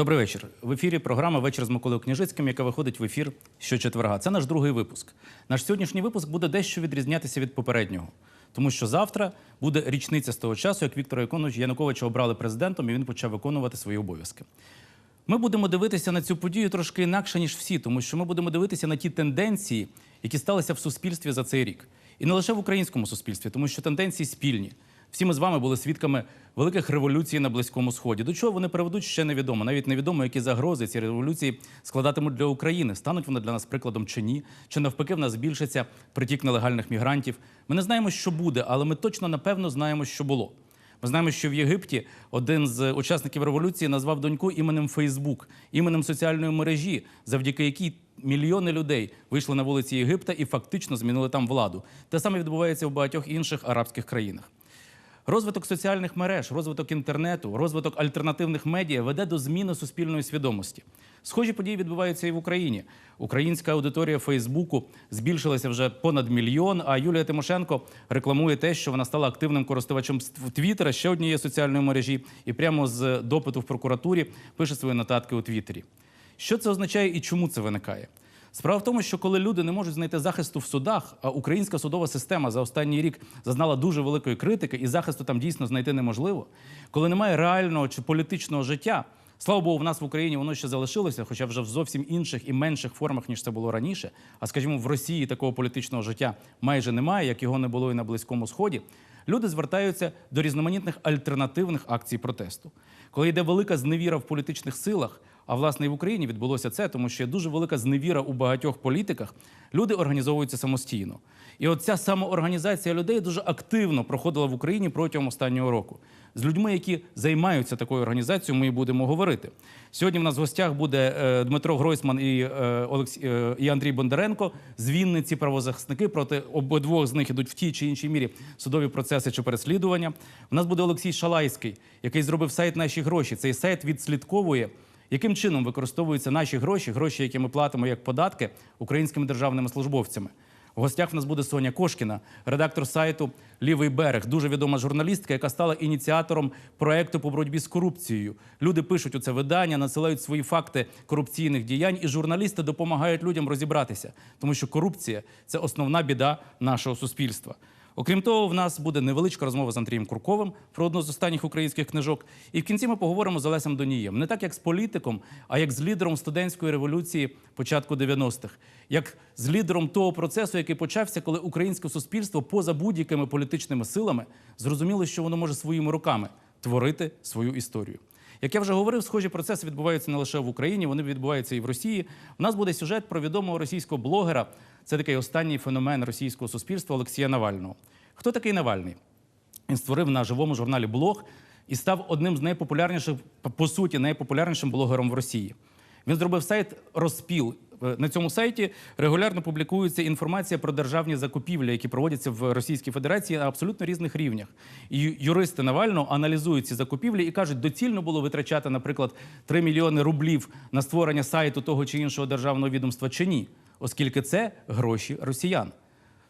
Добрий вечір. В ефірі програма Вечір з Миколою Княжицьким, яка виходить в ефір щочетверга. Це наш другий випуск. Наш сьогоднішній випуск буде дещо відрізнятися від попереднього, тому що завтра буде річниця з того часу, як Віктора Януковича Януковича обрали президентом, і він почав виконувати свої обов'язки. Ми будемо дивитися на цю подію трошки інакше, ніж всі, тому що ми будемо дивитися на ті тенденції, які сталися в суспільстві за цей рік. І не лише в українському суспільстві, тому що тенденції спільні. Всі ми з вами були свідками великих революцій на Близькому Сході. До чого вони приведуть, ще невідомо. Навіть невідомо, які загрози ці революції складатимуть для України. Стануть вони для нас прикладом чи ні, чи навпаки в нас збільшиться притік нелегальних мігрантів. Ми не знаємо, що буде, але ми точно напевно знаємо, що було. Ми знаємо, що в Єгипті один з учасників революції назвав доньку іменем Фейсбук, іменем соціальної мережі, завдяки якій мільйони людей вийшли на вулиці Єгипта і фактично змінили там владу. Те саме відбувається в багатьох інших арабських країнах. Розвиток соціальних мереж, розвиток інтернету, розвиток альтернативних медіа веде до зміни суспільної свідомості. Схожі події відбуваються і в Україні. Українська аудиторія Фейсбуку збільшилася вже понад мільйон. А Юлія Тимошенко рекламує те, що вона стала активним користувачем Твіттера, ще однієї соціальної мережі, і прямо з допиту в прокуратурі пише свої нотатки у Твіттері. Що це означає і чому це виникає? Справа в тому, що коли люди не можуть знайти захисту в судах, а українська судова система за останній рік зазнала дуже великої критики, і захисту там дійсно знайти неможливо, коли немає реального чи політичного життя. Слава Богу, в нас в Україні воно ще залишилося, хоча вже в зовсім інших і менших формах, ніж це було раніше. А скажімо, в Росії такого політичного життя майже немає, як його не було і на Близькому Сході. Люди звертаються до різноманітних альтернативних акцій протесту. Коли йде велика зневіра в політичних силах, а власне і в Україні відбулося це, тому що є дуже велика зневіра у багатьох політиках. Люди організовуються самостійно. І от ця самоорганізація людей дуже активно проходила в Україні протягом останнього року. З людьми, які займаються такою організацією, ми і будемо говорити. Сьогодні в нас в гостях буде е, Дмитро Гройсман і, е, Олекс... е, і Андрій Бондаренко з Вінниці правозахисники. Проти обидвох з них ідуть в тій чи іншій мірі судові процеси чи переслідування. У нас буде Олексій Шалайський, який зробив сайт Наші гроші. Цей сайт відслідковує яким чином використовуються наші гроші, гроші, які ми платимо як податки українськими державними службовцями. У гостях в нас буде Соня Кошкіна, редактор сайту Лівий берег, дуже відома журналістка, яка стала ініціатором проекту по боротьбі з корупцією. Люди пишуть у це видання, надсилають свої факти корупційних діянь, і журналісти допомагають людям розібратися, тому що корупція це основна біда нашого суспільства. Окрім того, в нас буде невеличка розмова з Андрієм Курковим про одну з останніх українських книжок. І в кінці ми поговоримо з Олесем Донієм не так як з політиком, а як з лідером студентської революції початку 90-х, як з лідером того процесу, який почався, коли українське суспільство поза будь-якими політичними силами зрозуміло, що воно може своїми руками творити свою історію. Як я вже говорив, схожі процеси відбуваються не лише в Україні, вони відбуваються і в Росії. У нас буде сюжет про відомого російського блогера. Це такий останній феномен російського суспільства Олексія Навального. Хто такий Навальний? Він створив на живому журналі блог і став одним з найпопулярніших, по суті, найпопулярнішим блогером в Росії. Він зробив сайт Розпіл. Е, На цьому сайті регулярно публікується інформація про державні закупівлі, які проводяться в Російській Федерації на абсолютно різних рівнях. І юристи Навального аналізують ці закупівлі і кажуть, доцільно було витрачати, наприклад, 3 мільйони рублів на створення сайту того чи іншого державного відомства чи ні, оскільки це гроші росіян.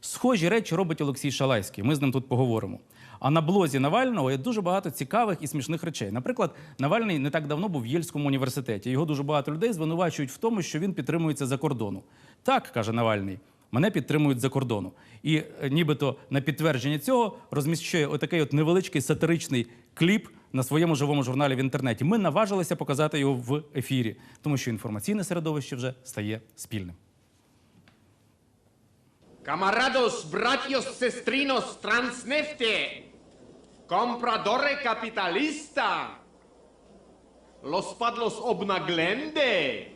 Схожі речі робить Олексій Шалайський. Ми з ним тут поговоримо. А на блозі Навального є дуже багато цікавих і смішних речей. Наприклад, Навальний не так давно був в Єльському університеті. Його дуже багато людей звинувачують в тому, що він підтримується за кордону. Так, каже Навальний, мене підтримують за кордону. І е, нібито на підтвердження цього розміщує отакий от невеличкий сатиричний кліп на своєму живому журналі в інтернеті. Ми наважилися показати його в ефірі, тому що інформаційне середовище вже стає спільним. Camarados, bratios, sestrinos, transnefte, compradore capitalista, los padlos obnaglende.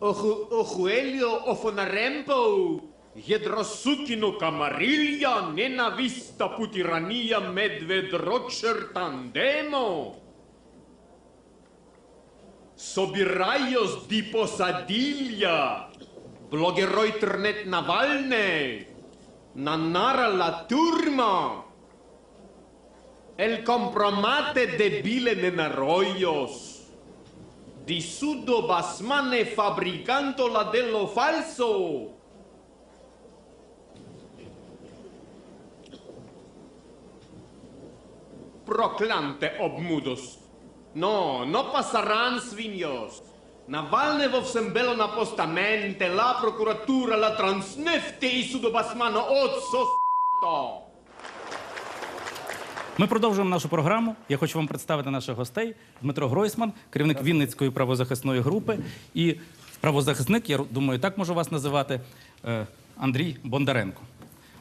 Oju, ojuelio ofonarempo, jedrosukino camarilja, nenavista putirania medvedročer tandemo. Собираюсь ди посадилья, блогеройтернет Навальне, на Nanara la turma. El compromate debile en arroyos. Disudo basmane fabricando la de lo falso. Proclante obmudos. No, no pasarán sviños. Навальне во всем бело на постаменте, la прокуратура, la транснефте і судобасмано отсо с**то. Ми продовжуємо нашу програму. Я хочу вам представити наших гостей. Дмитро Гройсман, керівник Вінницької правозахисної групи, і правозахисник, я думаю, так можу вас називати, е, Андрій Бондаренко.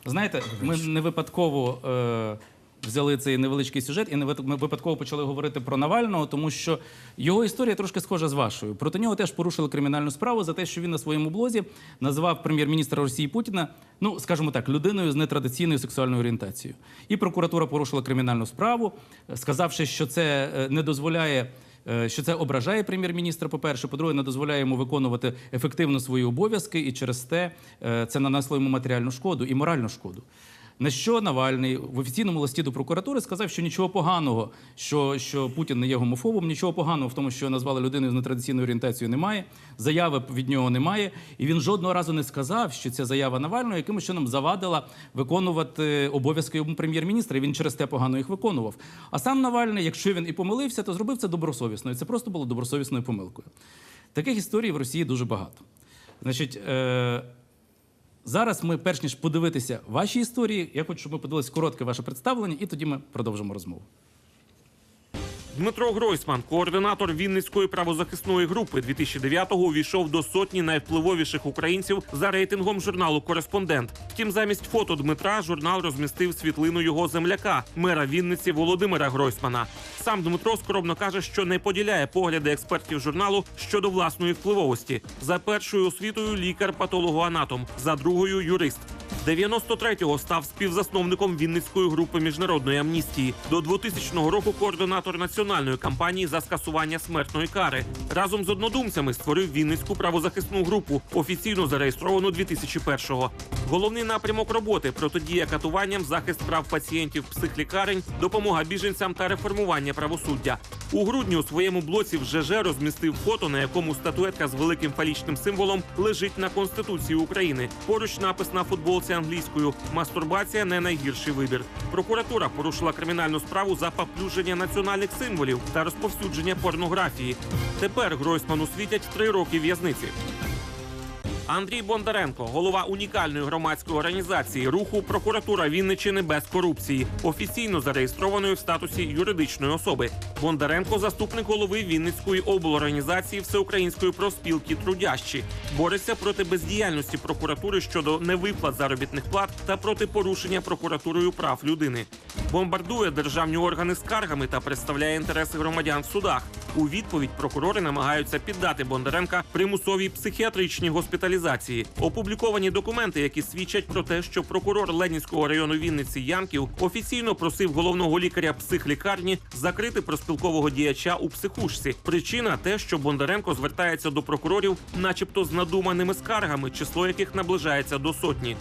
Знаєте, ми не випадково е, взяли цей невеличкий сюжет і не випадково почали говорити про Навального, тому що його історія трошки схожа з вашою. Проти нього теж порушили кримінальну справу за те, що він на своєму блозі назвав прем'єр-міністра Росії Путіна, ну скажімо так, людиною з нетрадиційною сексуальною орієнтацією. І прокуратура порушила кримінальну справу, е, сказавши, що це е, не дозволяє. е, Що це ображає прем'єр-міністра, по-перше, по-друге, не дозволяє йому виконувати ефективно свої обов'язки, і через те це нанесло йому матеріальну шкоду і моральну шкоду. На що Навальний в офіційному листі до прокуратури сказав, що нічого поганого, що, що Путін не є гомофобом, нічого поганого в тому, що назвали людиною з нетрадиційною орієнтацією, немає. Заяви від нього немає. І він жодного разу не сказав, що ця заява Навального якимось чином завадила виконувати обов'язки йому прем'єр-міністра. І він через те погано їх виконував. А сам Навальний, якщо він і помилився, то зробив це добросовісно. І це просто було добросовісною помилкою. Таких історій в Росії дуже багато. Значить, е- Зараз ми, перш ніж подивитися ваші історії, я хочу, щоб ми подивилися коротке ваше представлення, і тоді ми продовжимо розмову. Дмитро Гройсман, координатор Вінницької правозахисної групи, 2009-го увійшов до сотні найвпливовіших українців за рейтингом журналу Кореспондент. Втім, замість фото Дмитра журнал розмістив світлину його земляка, мера Вінниці Володимира Гройсмана. Сам Дмитро скромно каже, що не поділяє погляди експертів журналу щодо власної впливовості. За першою освітою лікар патологоанатом, за другою юрист. 93-го став співзасновником Вінницької групи міжнародної амністії. До 2000 року координатор національної кампанії за скасування смертної кари. Разом з однодумцями створив Вінницьку правозахисну групу, офіційно зареєстровану 2001-го. Головний напрямок роботи протидія катуванням, захист прав пацієнтів психлікарень, допомога біженцям та реформування правосуддя. У грудні у своєму блоці в ЖЖ розмістив фото, на якому статуетка з великим фалічним символом лежить на Конституції України. Поруч напис на футболці англійською Мастурбація не найгірший вибір. Прокуратура порушила кримінальну справу за поплюження національних символів та розповсюдження порнографії. Тепер Гройсману світять три роки в'язниці. Андрій Бондаренко, голова унікальної громадської організації руху Прокуратура Вінничини без корупції, офіційно зареєстрованої в статусі юридичної особи. Бондаренко заступник голови Вінницької облорганізації Всеукраїнської профспілки Трудящі, бореться проти бездіяльності прокуратури щодо невиплат заробітних плат та проти порушення прокуратурою прав людини. Бомбардує державні органи скаргами та представляє інтереси громадян в судах. У відповідь прокурори намагаються піддати Бондаренка примусовій психіатричній госпіталізації. Опубліковані документи, які свідчать про те, що прокурор Ленінського району Вінниці Ямків офіційно просив головного лікаря психлікарні закрити проспілкового діяча у психушці. Причина те, що Бондаренко звертається до прокурорів, начебто з надуманими скаргами, число яких наближається до сотні.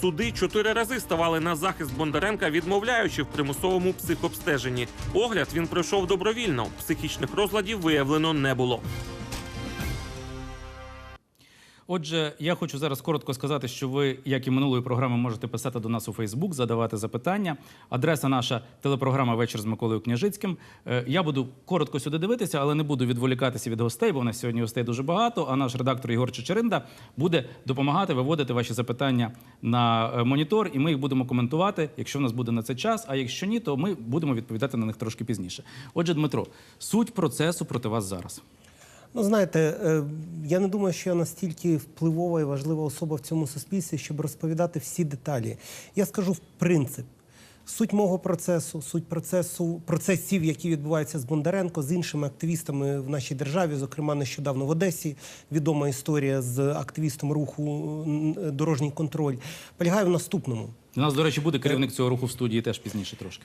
Суди чотири рази ставали на захист Бондаренка, відмовляючи в примусовому психобстеженні. Огляд він пройшов добровільно. Психічних розладів виявлено не було. Отже, я хочу зараз коротко сказати, що ви, як і минулої програми, можете писати до нас у Фейсбук, задавати запитання. Адреса наша телепрограма Вечір з Миколою Княжицьким. Е, Я буду коротко сюди дивитися, але не буду відволікатися від гостей, бо в нас сьогодні гостей дуже багато. А наш редактор Ігор Чечеринда буде допомагати виводити ваші запитання на е, монітор, і ми їх будемо коментувати, якщо в нас буде на це час. А якщо ні, то ми будемо відповідати на них трошки пізніше. Отже, Дмитро, суть процесу проти вас зараз. Ну, знаєте, е, я не думаю, що я настільки впливова і важлива особа в цьому суспільстві, щоб розповідати всі деталі. Я скажу в принцип. Суть мого процесу, суть процесу, процесів, які відбуваються з Бондаренко, з іншими активістами в нашій державі, зокрема нещодавно в Одесі, відома історія з активістом руху дорожній контроль, полягає в наступному. У нас, до речі, буде керівник цього руху в студії теж пізніше трошки.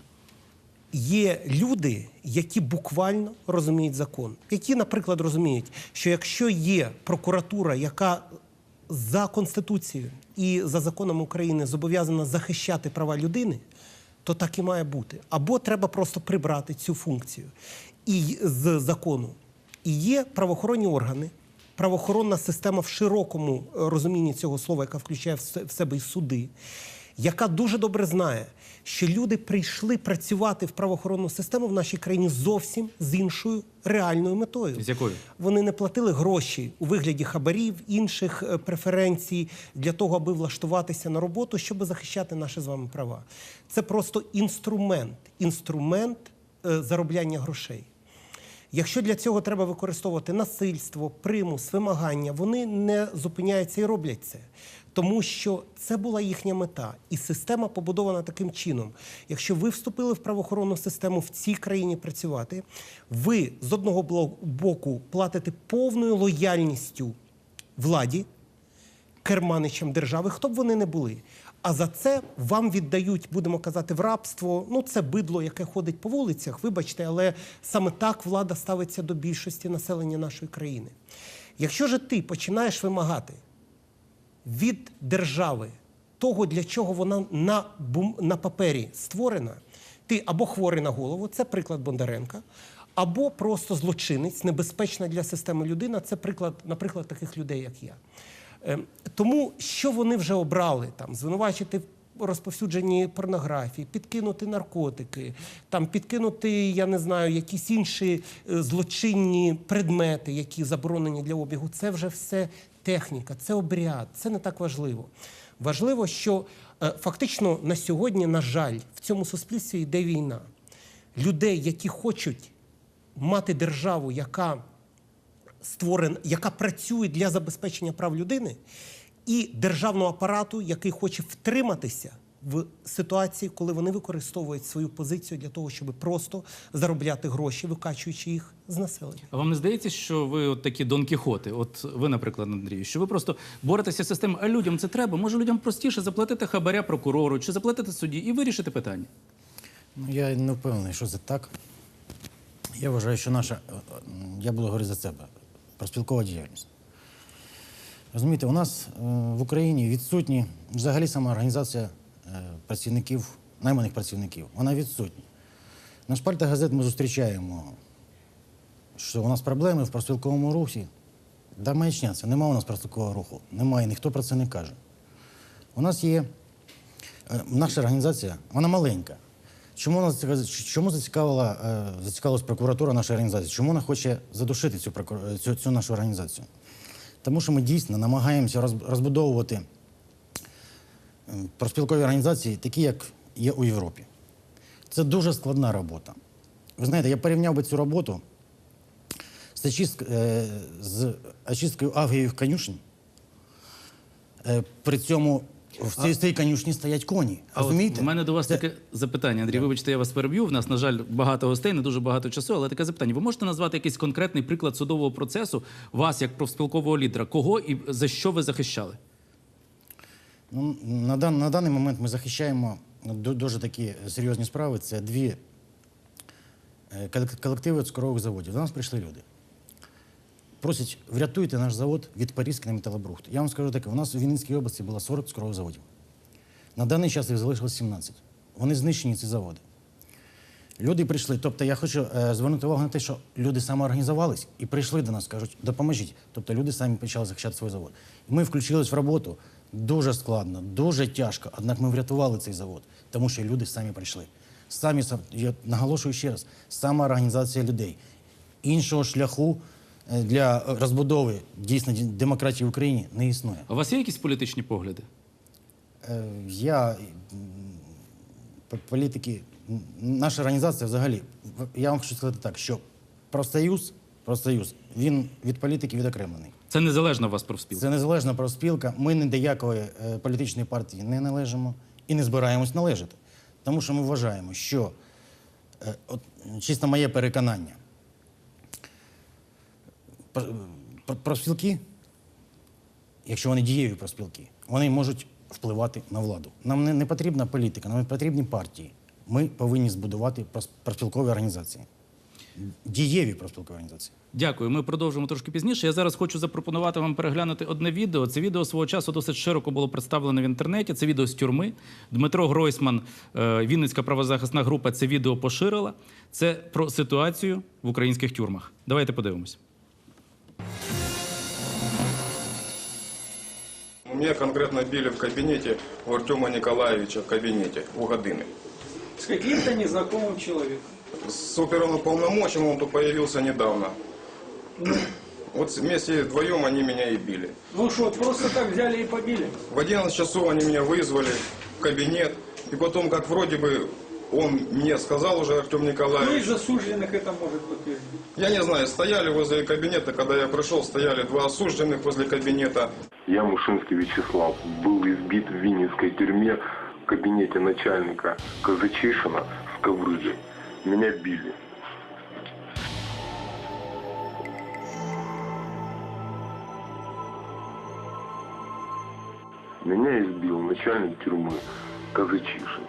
Є люди, які буквально розуміють закон, які, наприклад, розуміють, що якщо є прокуратура, яка за конституцією і за законом України зобов'язана захищати права людини, то так і має бути. Або треба просто прибрати цю функцію і з закону. І є правоохоронні органи, правоохоронна система в широкому е, розумінні цього слова, яка включає в в себе і суди. яка дуже добре знає, що люди прийшли працювати в правоохоронну систему в нашій країні зовсім з іншою реальною метою. З якою? Вони не платили гроші у вигляді хабарів, інших е, преференцій для того, аби влаштуватися на роботу, щоб захищати наші з вами права. Це просто інструмент, інструмент е, заробляння грошей. Якщо для цього треба використовувати насильство, примус, вимагання, вони не зупиняються і роблять це. Тому що це була їхня мета, і система побудована таким чином. Якщо ви вступили в правоохоронну систему в цій країні працювати, ви з одного боку платите повною лояльністю владі, керманичам держави, хто б вони не були. А за це вам віддають, будемо казати, в рабство. Ну, це бидло, яке ходить по вулицях, вибачте, але саме так влада ставиться до більшості населення нашої країни. Якщо же ти починаєш вимагати від держави того, для чого вона на, бум, на папері створена, ти або хворий на голову, це приклад Бондаренка, або просто злочинець, небезпечна для системи людина, це приклад, наприклад, таких людей, як я. Ем, Тому що вони вже обрали там звинувачити в розповсюдженні порнографії, підкинути наркотики, там підкинути, я не знаю, якісь інші е, злочинні предмети, які заборонені для обігу. Це вже все техніка, це обряд, це не так важливо. Важливо, що е, фактично на сьогодні, на жаль, в цьому суспільстві йде війна. Людей, які хочуть мати державу, яка створена, яка працює для забезпечення прав людини, і державного апарату, який хоче втриматися в ситуації, коли вони використовують свою позицію для того, щоб просто заробляти гроші, викачуючи їх з населення. А вам не здається, що ви от такі Дон Кіхоти? От ви, наприклад, Андрію, що ви просто боретеся з системою, а людям це треба. Може, людям простіше заплатити хабаря прокурору чи заплатити судді і вирішити питання. Ну, я не впевнений, що це так. Я вважаю, що наша, я буду говорити за себе, проспілкова діяльність. Розумієте, у нас е, в Україні відсутні взагалі сама організація е, працівників, найманих працівників. Вона відсутня. На шпальтах газет ми зустрічаємо, що у нас проблеми в проспілковому русі. Да маячня, це немає у нас проспілкового руху. Немає, ніхто про це не каже. У нас є Е, Наша організація, вона маленька. Чому нас чому зацікавила е, зацікавилась прокуратура нашої організації? Чому вона хоче задушити цю, цю, цю нашу організацію? Тому що ми дійсно намагаємося розбудовувати е, проспілкові організації, такі, як є у Європі. Це дуже складна робота. Ви знаєте, я порівняв би цю роботу з, очистк, е, з очисткою авгіїв конюшень. Е, При цьому в цій, цій конюшні стоять коні. А Розумієте? у мене до вас Це- таке запитання, Андрій. Вибачте, я вас переб'ю. В нас, на жаль, багато гостей, не дуже багато часу, але таке запитання. Ви можете назвати якийсь конкретний приклад судового процесу вас як профспілкового лідера? Кого і за що ви захищали? Ну, на, дан, на даний момент ми захищаємо дуже такі серйозні справи. Це дві е, колективи цукрових заводів. До нас прийшли люди. Просять, врятуйте наш завод від порізки на металобрухт. Я вам скажу таке: у нас у Вінницькій області було 40 цукрових заводів. На даний час їх залишилось 17. Вони знищені, ці заводи. Люди прийшли. Тобто я хочу е, звернути увагу на те, що люди самоорганізувались і прийшли до нас, кажуть, допоможіть. Тобто люди самі почали захищати свій завод. Ми включились в роботу дуже складно, дуже тяжко. Однак ми врятували цей завод, тому що люди самі прийшли. Самі я наголошую ще раз, самоорганізація людей. Іншого шляху для розбудови дійсно демократії в Україні не існує. А у вас є якісь політичні погляди? Е, Я політики, наша організація взагалі, я вам хочу сказати так, що профсоюз, профсоюз, він від політики відокремлений. Це незалежна у вас профспілка. Це незалежна профспілка. Ми ні до якої е, політичної партії не належимо і не збираємось належати. Тому що ми вважаємо, що е, от, чисто моє переконання, профспілки, якщо вони дієві профспілки, вони можуть впливати на владу. Нам не, не потрібна політика, нам не потрібні партії. Ми повинні збудувати профспілкові організації. Дієві профспілкові організації. Дякую. Ми продовжимо трошки пізніше. Я зараз хочу запропонувати вам переглянути одне відео. Це відео свого часу досить широко було представлено в інтернеті. Це відео з тюрми. Дмитро Гройсман, е, Вінницька правозахисна група, це відео поширила. Це про ситуацію в українських тюрмах. Давайте подивимось. Меня конкретно били в кабинете у Артема Николаевича в кабинете у Годыны. С каким-то незнакомым человеком. С оперуполномоченным он тут появился недавно. Вот вместе вдвоем они меня и били. Ну что, просто так взяли и побили? В 11 часов они меня вызвали в кабинет. И потом, как вроде бы он мне сказал уже, Артем Кто из Николаевич, засужденных это может подтвердить? я не знаю, стояли возле кабинета, когда я пришел, стояли два осужденных возле кабинета. Я, Мушинский Вячеслав, был избит в Винницкой тюрьме в кабинете начальника Казачишина с коврыгой. Меня били. Меня избил начальник тюрьмы Казачишин.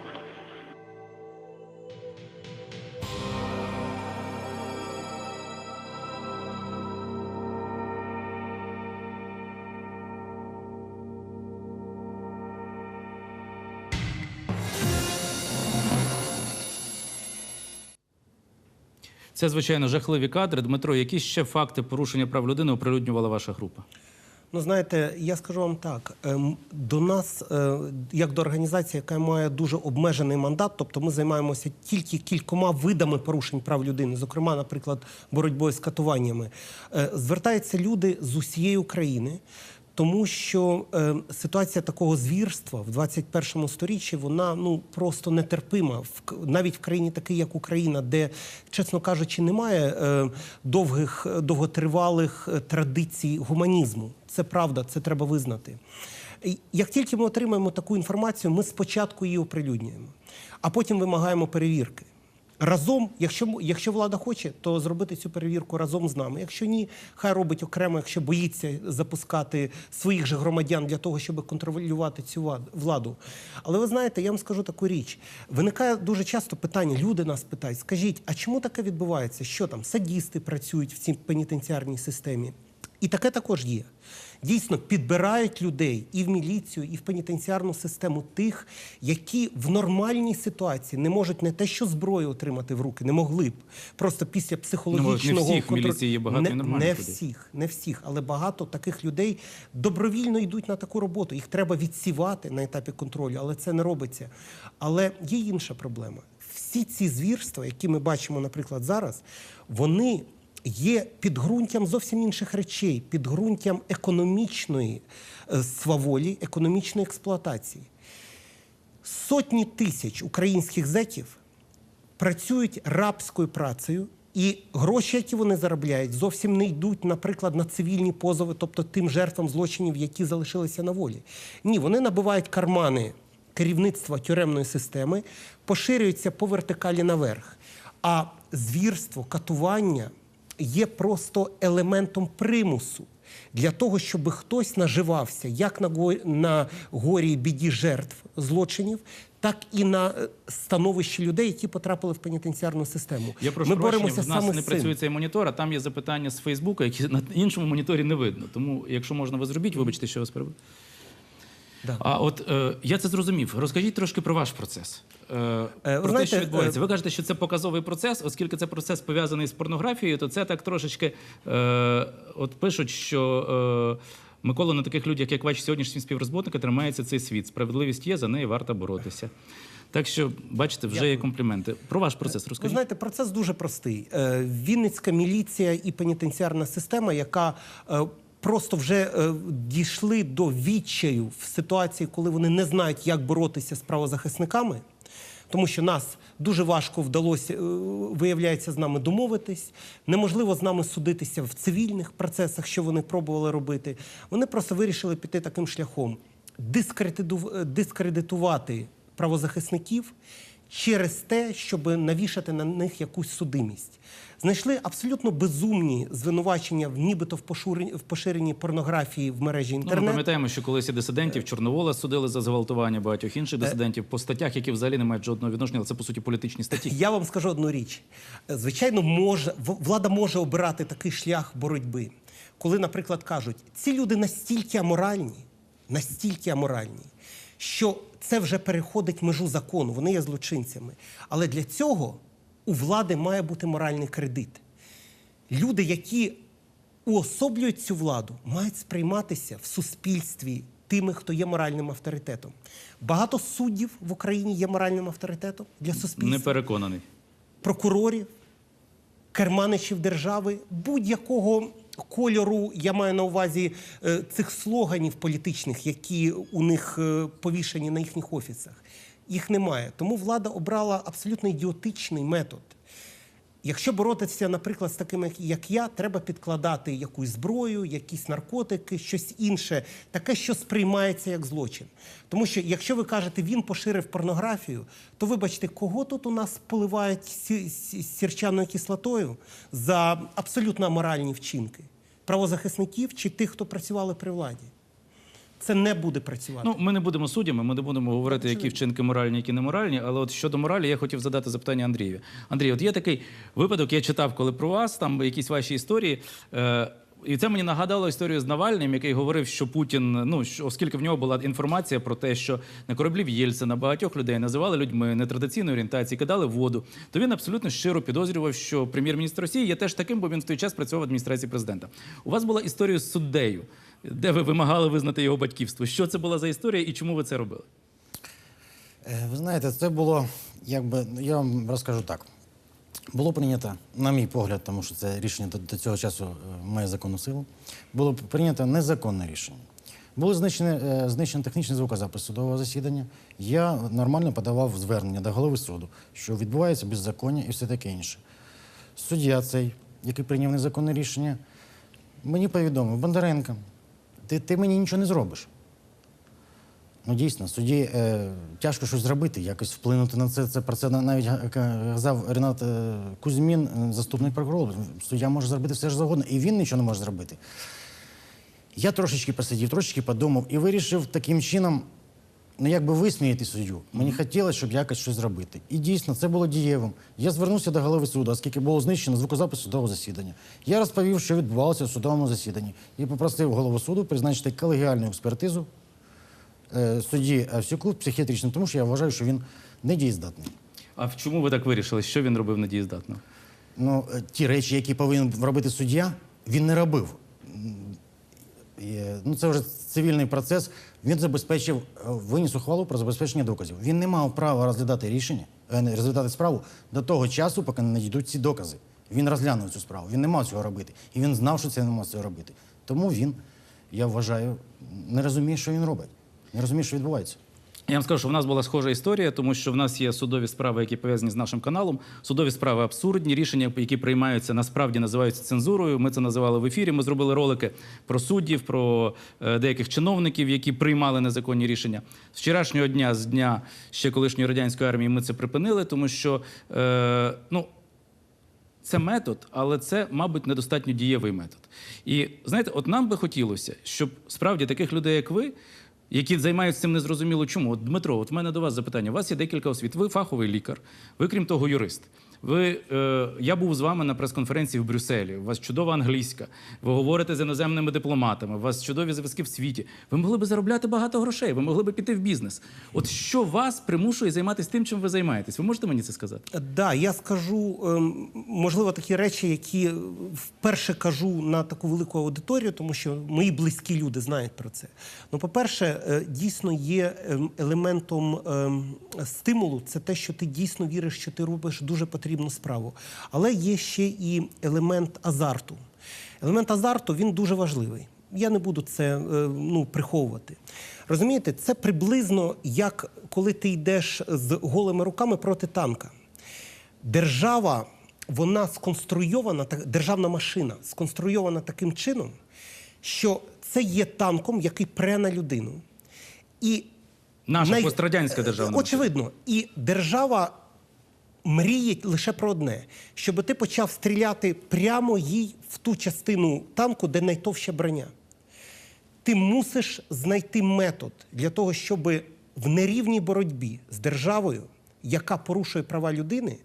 Це, звичайно, жахливі кадри. Дмитро, які ще факти порушення прав людини оприлюднювала ваша група? Ну, знаєте, я скажу вам так: ем, до нас, е, як до організації, яка має дуже обмежений мандат, тобто ми займаємося тільки кількома видами порушень прав людини, зокрема, наприклад, боротьбою з катуваннями, е, звертаються люди з усієї України. Тому що е, ситуація такого звірства в 21 сторіччі вона ну просто нетерпима в навіть в країні, такій як Україна, де, чесно кажучи, немає е, довгих е, довготривалих е, традицій гуманізму. Це правда, це треба визнати. Як тільки ми отримаємо таку інформацію, ми спочатку її оприлюднюємо, а потім вимагаємо перевірки. Разом, якщо, якщо влада хоче, то зробити цю перевірку разом з нами. Якщо ні, хай робить окремо, якщо боїться запускати своїх же громадян для того, щоб контролювати цю владу. Але ви знаєте, я вам скажу таку річ. Виникає дуже часто питання, люди нас питають: скажіть, а чому таке відбувається? Що там садісти працюють в цій пенітенціарній системі? І таке також є. Дійсно, підбирають людей і в міліцію, і в пенітенціарну систему тих, які в нормальній ситуації не можуть не те, що зброю отримати в руки, не могли б. Просто після психологічного Ну, не всіх в контролю- міліції є багато не, нормальних не всіх, не всіх, але багато таких людей добровільно йдуть на таку роботу. Їх треба відсівати на етапі контролю, але це не робиться. Але є інша проблема. Всі ці звірства, які ми бачимо, наприклад, зараз, вони є підґрунтям зовсім інших речей, підґрунтям економічної е, сваволі, економічної експлуатації. Сотні тисяч українських зеків працюють рабською працею, і гроші, які вони заробляють, зовсім не йдуть, наприклад, на цивільні позови, тобто тим жертвам злочинів, які залишилися на волі. Ні, вони набивають кармани керівництва тюремної системи, поширюються по вертикалі наверх. А звірство, катування є просто елементом примусу для того, щоб хтось наживався як на го- на горі і біді жертв злочинів, так і на е, становищі людей, які потрапили в пенітенціарну систему. Я прошу Ми боремося в нас саме не працює цей монітор, а там є запитання з Фейсбука, які на іншому моніторі не видно. Тому, якщо можна, ви зробіть, вибачте, що вас перебив. Да. А от е, я це зрозумів. Розкажіть трошки про ваш процес. Е, ви про те, що відбувається. е, Ви кажете, що це показовий процес, оскільки це процес пов'язаний з порнографією, то це так трошечки. Е, от пишуть, що. Е, Микола, на таких людях, як ваші сьогоднішні співрозботники, тримається цей світ. Справедливість є, за неї варто боротися. Так що, бачите, вже є компліменти. Про ваш процес Ви знаєте, процес дуже простий. Е, Вінницька міліція і пенітенціарна система, яка е, просто вже е, дійшли до відчаю в ситуації, коли вони не знають, як боротися з правозахисниками. Тому що нас дуже важко вдалося, е, виявляється, з нами домовитись. Неможливо з нами судитися в цивільних процесах, що вони пробували робити. Вони просто вирішили піти таким шляхом: е, дискредитувати правозахисників через те, щоб навішати на них якусь судимість. Знайшли абсолютно безумні звинувачення в нібито в поширенні, в поширенні порнографії в мережі Ну, ми пам'ятаємо, що колись і дисидентів Чорновола судили за зґвалтування багатьох Е. інших дисидентів по статтях, які взагалі не мають жодного відношення, але це по суті політичні статті. Я вам скажу одну річ. Звичайно, може влада може обирати такий шлях боротьби, коли, наприклад, кажуть, ці люди настільки аморальні, настільки аморальні, що це вже переходить межу закону, вони є злочинцями. Але для цього у влади має бути моральний кредит. Люди, які уособлюють цю владу, мають сприйматися в суспільстві тими, хто є моральним авторитетом. Багато суддів в Україні є моральним авторитетом для суспільства Не переконаний. прокурорів, керманичів держави, будь-якого кольору, я маю на увазі е, цих слоганів політичних, які у них е, повішені на їхніх офісах. Їх немає. Тому влада обрала абсолютно ідіотичний метод. Якщо боротися, наприклад, з такими, як я, треба підкладати якусь зброю, якісь наркотики, щось інше, таке, що сприймається як злочин. Тому що, якщо ви кажете, він поширив порнографію, то вибачте, кого тут у нас поливають сі- сі- сірчаною кислотою за абсолютно аморальні вчинки? Правозахисників чи тих, хто працювали при владі? Це не буде працювати. Ну, ми не будемо суддями, ми не будемо говорити, які вчинки моральні, які не моральні. Але от щодо моралі, я хотів задати запитання Андрію. Андрій, от є такий випадок, я читав, коли про вас, там якісь ваші історії. Е- і це мені нагадало історію з Навальним, який говорив, що Путін, ну що, оскільки в нього була інформація про те, що на кораблі в Єльцина багатьох людей називали людьми нетрадиційної орієнтації, кидали воду, то він абсолютно щиро підозрював, що прем'єр-міністр Росії є теж таким, бо він в той час працював в адміністрації президента. У вас була історія з суддею, де ви вимагали визнати його батьківство. Що це була за історія і чому ви це робили? Е, Ви знаєте, це було, якби, я вам розкажу так. Було прийнято, на мій погляд, тому що це рішення до, до цього часу е, має законну силу, було прийнято незаконне рішення. Були знищені, е, знищені технічні звукозапис судового засідання. Я нормально подавав звернення до голови суду, що відбувається беззаконня і все таке інше. Суддя цей, який прийняв незаконне рішення, мені повідомив, Бондаренко, ти, ти мені нічого не зробиш. Ну, дійсно, судді е, тяжко щось зробити, якось вплинути на це. Це про це навіть га- казав Ренат е, Кузьмін, е, заступник прокурора. Суддя може зробити все ж завгодно, і він нічого не може зробити. Я трошечки посидів, трошечки подумав і вирішив таким чином, ну якби висміяти суддю. Мені хотілося, щоб якось щось зробити. І дійсно, це було дієвим. Я звернувся до голови суду, оскільки було знищено звукозапис судового засідання. Я розповів, що відбувалося в судовому засіданні, і попросив голову суду призначити колегіальну експертизу е, судді Авсюку психіатричним, тому що я вважаю, що він недієздатний. А в чому ви так вирішили? Що він робив недієздатно? Ну, е, ті речі, які повинен робити суддя, він не робив. Е, ну, це вже цивільний процес. Він забезпечив, е, виніс ухвалу про забезпечення доказів. Він не мав права розглядати рішення, е, розглядати справу до того часу, поки не надійдуть ці докази. Він розглянув цю справу. Він не мав цього робити. І він знав, що це не мав цього робити. Тому він, я вважаю, не розуміє, що він робить. Не розуміє, що відбувається. Я вам скажу, що в нас була схожа історія, тому що в нас є судові справи, які пов'язані з нашим каналом. Судові справи абсурдні. Рішення, які приймаються, насправді називаються цензурою. Ми це називали в ефірі. Ми зробили ролики про суддів, про е, деяких чиновників, які приймали незаконні рішення. З вчорашнього дня, з дня ще колишньої радянської армії, ми це припинили, тому що е, ну. Це метод, але це, мабуть, недостатньо дієвий метод. І знаєте, от нам би хотілося, щоб справді таких людей, як ви, які займаються цим незрозуміло чому. От, Дмитро, от в мене до вас запитання. У вас є декілька освіт. Ви фаховий лікар, ви, крім того, юрист. Ви, е, я був з вами на прес-конференції в Брюсселі. У вас чудова англійська. Ви говорите з іноземними дипломатами. У вас чудові зв'язки в світі. Ви могли би заробляти багато грошей. Ви могли би піти в бізнес. От що вас примушує займатися тим, чим ви займаєтесь? Ви можете мені це сказати? Да, я скажу, ем, можливо, такі речі, які вперше кажу на таку велику аудиторію, тому що мої близькі люди знають про це. Ну, по-перше, е, дійсно є ем, елементом ем, стимулу, це те, що ти дійсно віриш, що ти робиш дуже потрібну справу. Але є ще і елемент азарту. Елемент азарту він дуже важливий. Я не буду це е, ну, приховувати. Розумієте, це приблизно як коли ти йдеш з голими руками проти танка. Держава, вона сконструйована, державна машина сконструйована таким чином, що це є танком, який пре на людину. І Наша пострадянська державна Очевидно. І держава мріє лише про одне: щоб ти почав стріляти прямо їй в ту частину танку, де найтовща броня. Ти мусиш знайти метод для того, щоб в нерівній боротьбі з державою, яка порушує права людини,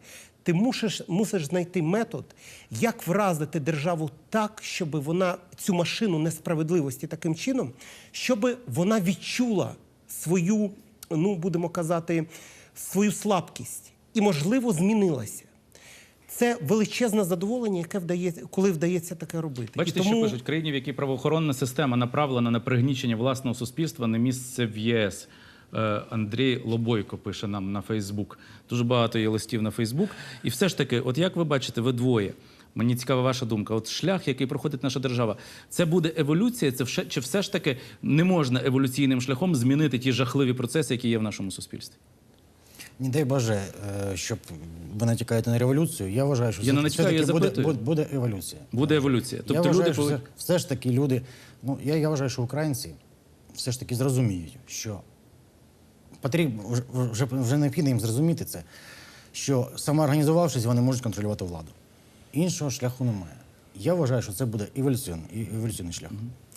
ти мусиш, мусиш знайти метод, як вразити державу так, щоб вона цю машину несправедливості таким чином, щоб вона відчула свою, ну будемо казати, свою слабкість і, можливо, змінилася. Це величезне задоволення, яке вдається, коли вдається таке робити. Бачите, І тому... що пишуть країні, в якій правоохоронна система направлена на пригнічення власного суспільства, не місце в ЄС. Е, Андрій Лобойко пише нам на Фейсбук. Дуже багато є листів на Фейсбук. І все ж таки, от як ви бачите, ви двоє. Мені цікава ваша думка. От шлях, який проходить наша держава, це буде еволюція, це все, чи все ж таки не можна еволюційним шляхом змінити ті жахливі процеси, які є в нашому суспільстві? Не дай Боже, е, щоб ви натякаєте на революцію. Я вважаю, що Я не натякаю, я буде, буде, буде еволюція. Буде еволюція. я Тобто вважаю, люди що повинні- все, все ж таки люди. Ну я, я вважаю, що українці все ж таки зрозуміють, що потрібно вже, вже, необхідно їм зрозуміти це, що самоорганізувавшись, вони можуть контролювати владу. Іншого шляху немає. Я вважаю, що це буде еволюціонний, еволюційний шлях.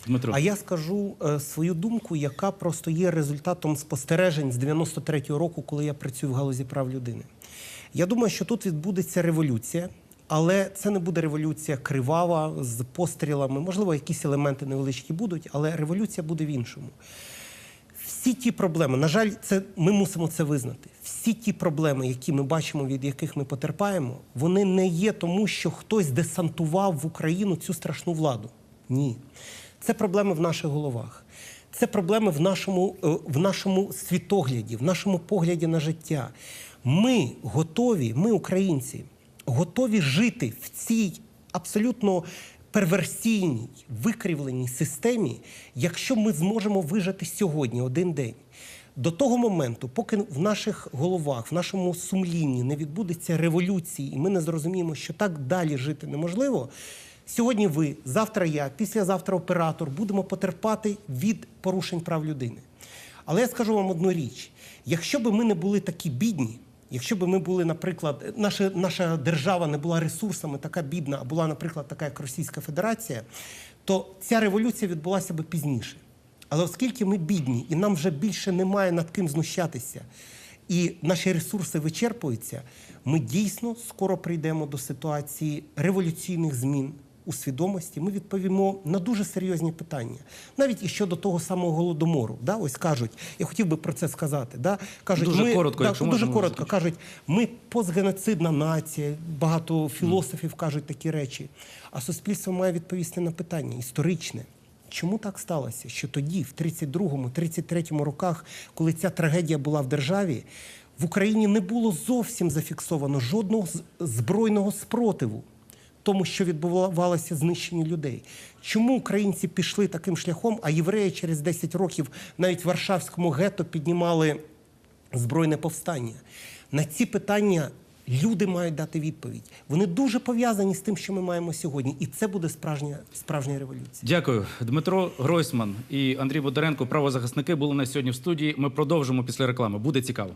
Дмитро. А я скажу е, свою думку, яка просто є результатом спостережень з 93-го року, коли я працюю в галузі прав людини. Я думаю, що тут відбудеться революція, але це не буде революція кривава з пострілами. Можливо, якісь елементи невеличкі будуть, але революція буде в іншому. Всі ті проблеми, на жаль, це ми мусимо це визнати. Всі ті проблеми, які ми бачимо, від яких ми потерпаємо, вони не є тому, що хтось десантував в Україну цю страшну владу. Ні. Це проблеми в наших головах. Це проблеми в нашому, е, в нашому світогляді, в нашому погляді на життя. Ми готові, ми, українці, готові жити в цій абсолютно перверсійній, викривленій системі, якщо ми зможемо вижити сьогодні один день. До того моменту, поки в наших головах, в нашому сумлінні не відбудеться революції, і ми не зрозуміємо, що так далі жити неможливо. Сьогодні ви, завтра я, післязавтра оператор будемо потерпати від порушень прав людини. Але я скажу вам одну річ: якщо б ми не були такі бідні, якщо б ми були, наприклад, наша, наша держава не була ресурсами така бідна, а була, наприклад, така як Російська Федерація, то ця революція відбулася б пізніше. Але оскільки ми бідні і нам вже більше немає над ким знущатися, і наші ресурси вичерпуються, ми дійсно скоро прийдемо до ситуації революційних змін у свідомості. Ми відповімо на дуже серйозні питання, навіть і щодо того самого голодомору. Да? Ось кажуть, я хотів би про це сказати. Да? Кажуть, Дуже ми, коротко, да, якщо дуже можна, коротко. можна Кажуть, ми постгеноцидна нація, багато філософів кажуть такі речі. А суспільство має відповісти на питання історичне. Чому так сталося, що тоді, в 32-му, 33-му роках, коли ця трагедія була в державі, в Україні не було зовсім зафіксовано жодного збройного спротиву тому, що відбувалося знищення людей? Чому українці пішли таким шляхом, а євреї через 10 років навіть в Варшавському гетто піднімали збройне повстання? На ці питання люди мають дати відповідь. Вони дуже пов'язані з тим, що ми маємо сьогодні, і це буде справжня, справжня революція. Дякую. Дмитро Гройсман і Андрій Бондаренко, правозахисники, були на сьогодні в студії. Ми продовжимо після реклами. Буде цікаво.